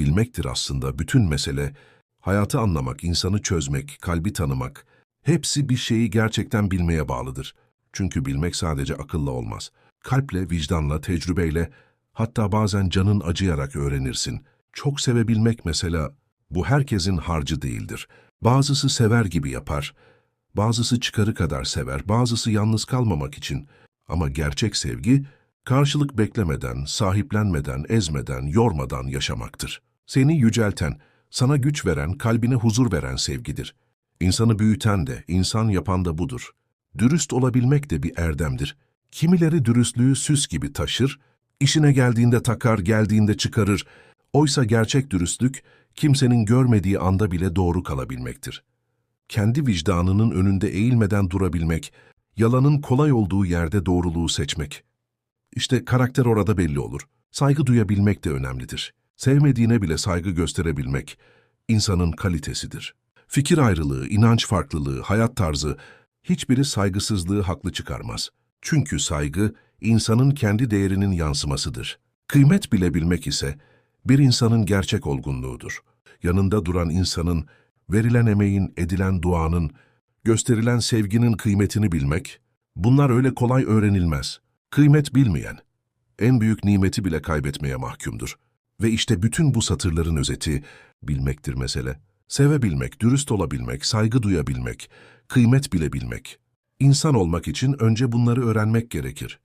bilmektir aslında bütün mesele. Hayatı anlamak, insanı çözmek, kalbi tanımak, hepsi bir şeyi gerçekten bilmeye bağlıdır. Çünkü bilmek sadece akılla olmaz. Kalple, vicdanla, tecrübeyle, hatta bazen canın acıyarak öğrenirsin. Çok sevebilmek mesela, bu herkesin harcı değildir. Bazısı sever gibi yapar, bazısı çıkarı kadar sever, bazısı yalnız kalmamak için. Ama gerçek sevgi, karşılık beklemeden, sahiplenmeden, ezmeden, yormadan yaşamaktır. Seni yücelten, sana güç veren, kalbine huzur veren sevgidir. İnsanı büyüten de, insan yapan da budur. Dürüst olabilmek de bir erdemdir. Kimileri dürüstlüğü süs gibi taşır, işine geldiğinde takar, geldiğinde çıkarır. Oysa gerçek dürüstlük, kimsenin görmediği anda bile doğru kalabilmektir. Kendi vicdanının önünde eğilmeden durabilmek, yalanın kolay olduğu yerde doğruluğu seçmek. İşte karakter orada belli olur. Saygı duyabilmek de önemlidir. Sevmediğine bile saygı gösterebilmek, insanın kalitesidir. Fikir ayrılığı, inanç farklılığı, hayat tarzı, hiçbiri saygısızlığı haklı çıkarmaz. Çünkü saygı, insanın kendi değerinin yansımasıdır. Kıymet bilebilmek ise, bir insanın gerçek olgunluğudur. Yanında duran insanın, verilen emeğin, edilen duanın, gösterilen sevginin kıymetini bilmek, bunlar öyle kolay öğrenilmez. Kıymet bilmeyen, en büyük nimeti bile kaybetmeye mahkumdur. Ve işte bütün bu satırların özeti, bilmektir mesele. Sevebilmek, dürüst olabilmek, saygı duyabilmek, kıymet bilebilmek. İnsan olmak için önce bunları öğrenmek gerekir.